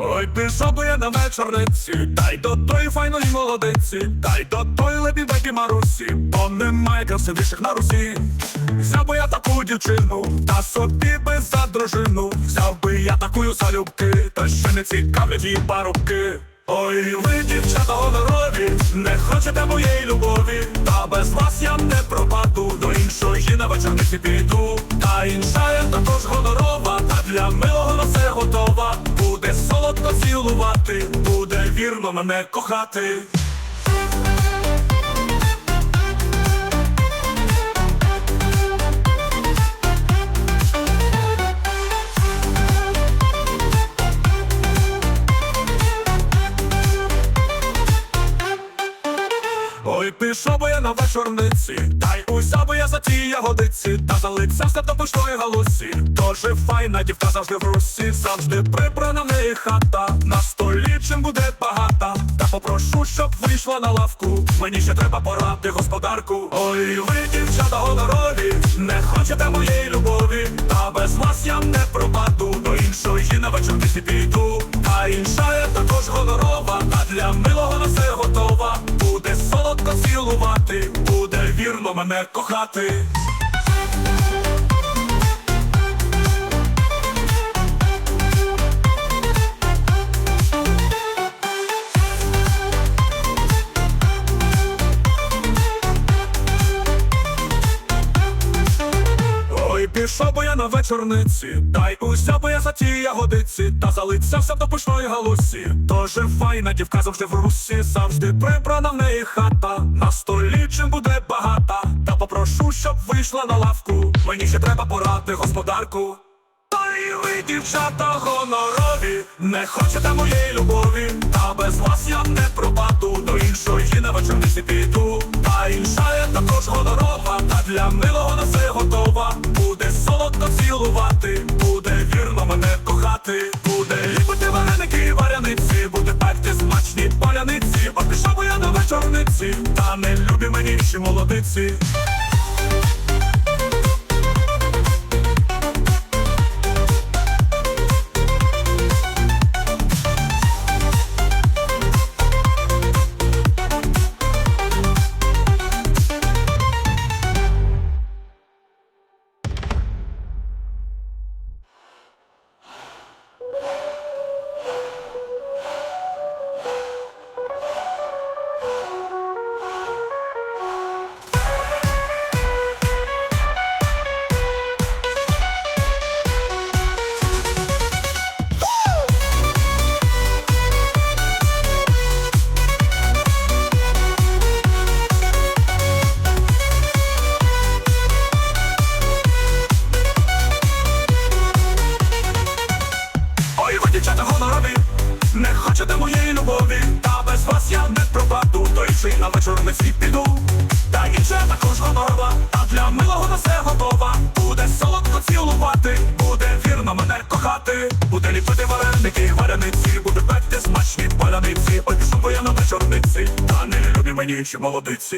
Ой, пішов би я на вечорниці, дай до тої файної молодиці, дай до тої лебідки Марусі, бо немає красивіших на Русі. Взяв би я таку дівчину, та собі би за дружину, взяв би я такую залюбки, та ще не цікавлять її парубки. Ой, ви, дівчата гонорові, не хочете моєї любові, та без вас я не пропаду, до іншої на вечорниці піду. Та інша я також гонорова, та для милого на все готова. Солодко цілувати, буде вірно мене кохати. На вечорниці, та й узяв я за ті ягодиці, та залиця все до пишної галусі. Тоже файна дівка завжди в русі, завжди прибрана в неї хата. На столі чим буде багата. Та попрошу, щоб вийшла на лавку. Мені ще треба поради господарку. Ой, ви, дівчата гонорові, не хочете моєї любові, та без вас я не пропаду. До іншої на вечорниці піду. Та інша я також гонорова, вірно мене кохати. Пішов би я на вечорниці, дай узяв би я за ті ягодиці, та залиться все до пишної галусі. Тоже файна дівка завжди в русі, завжди прибрана в неї хата. Ще треба поради господарку. Ой, ви, дівчата гонорові, не хочете моєї любові, та без вас я не пропаду, до іншої на вечорниці піду. Та інша я також гонорова, та для милого на все готова. Буде солодко цілувати, буде вірно мене кохати, буде ліпити вареники і варяниці, буде пекти смачні поляниці, пішов би я на вечорниці, та не любі мені ще молодиці. Не хочете моєї любові, та без вас я не пропаду, то інший на вечорниці піду. Та інша також гонорова, та для милого на все готова. Буде солодко цілувати, буде вірно мене кохати, буде ліпити вареники, варениці, буде пекти смачні поляниці. Ой, пішов я на вечорниці, та не любі мені ще молодиці.